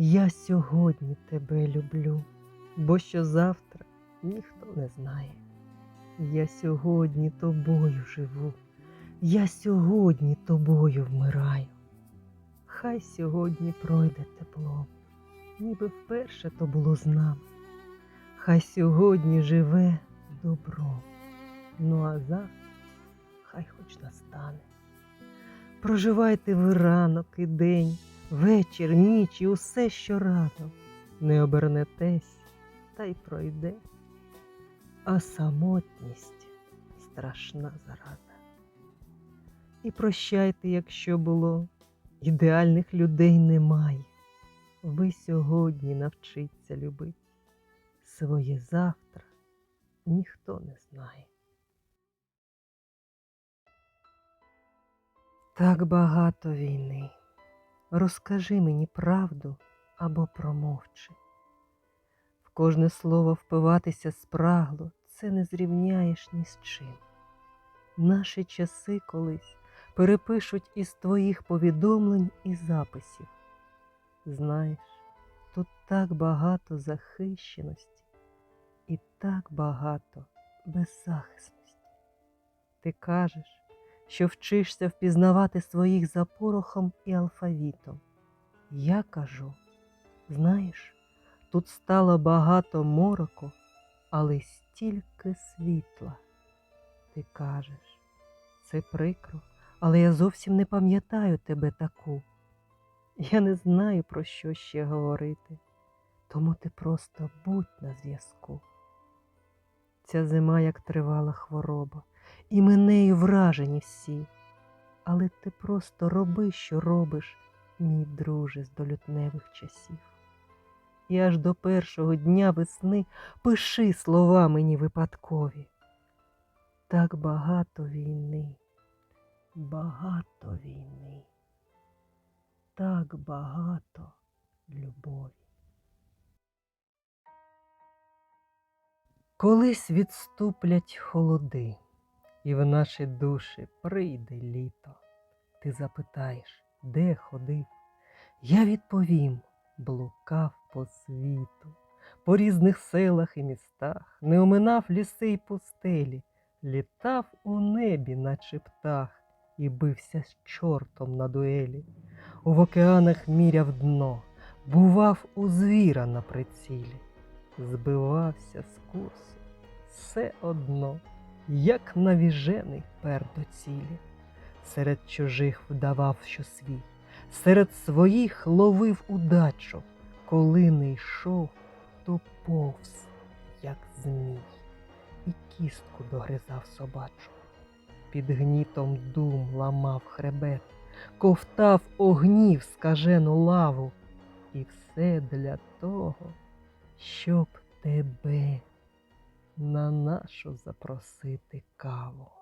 Я сьогодні тебе люблю, бо що завтра ніхто не знає. Я сьогодні тобою живу, я сьогодні тобою вмираю. Хай сьогодні пройде тепло, ніби вперше то було з нами. Хай сьогодні живе добро, ну а завтра хай хоч настане. Проживайте ви ранок і день, вечір, ніч і усе, що рано. Не обернетесь, та й пройде. А самотність страшна зараза. І прощайте, якщо було, ідеальних людей немає. Ви сьогодні навчиться любити. Своє завтра ніхто не знає. Так багато війни. Розкажи мені правду або промовчи. В кожне слово впиватися спрагло, це не зрівняєш ні з чим. Наші часи колись перепишуть із твоїх повідомлень і записів. Знаєш, тут так багато захищеності і так багато беззахисності. Ти кажеш, що вчишся впізнавати своїх за порохом і алфавітом. Я кажу, знаєш, тут стало багато мороку, але стільки світла. Ти кажеш, це прикро, але я зовсім не пам'ятаю тебе таку. Я не знаю, про що ще говорити, тому ти просто будь на зв'язку. Ця зима, як тривала хвороба, і ми нею вражені всі. Але ти просто роби, що робиш, мій друже з долютневих часів. І аж до першого дня весни пиши слова мені випадкові. Так багато війни, багато війни, так багато любові. Колись відступлять холоди, і в наші душі прийде літо. Ти запитаєш, де ходив? Я відповім, блукав по світу, по різних селах і містах, не оминав ліси й пустелі, літав у небі, наче птах, і бився з чортом на дуелі. В океанах міряв дно, бував у звіра на прицілі, збивався з курсу, все одно, як навіжений пер до цілі. Серед чужих вдавав, що свій, серед своїх ловив удачу, коли не йшов, то повз, як змій, і кістку догризав собачу. Під гнітом дум ламав хребет, ковтав огнів скажену лаву, і все для того, щоб тебе на нашу запросити каву.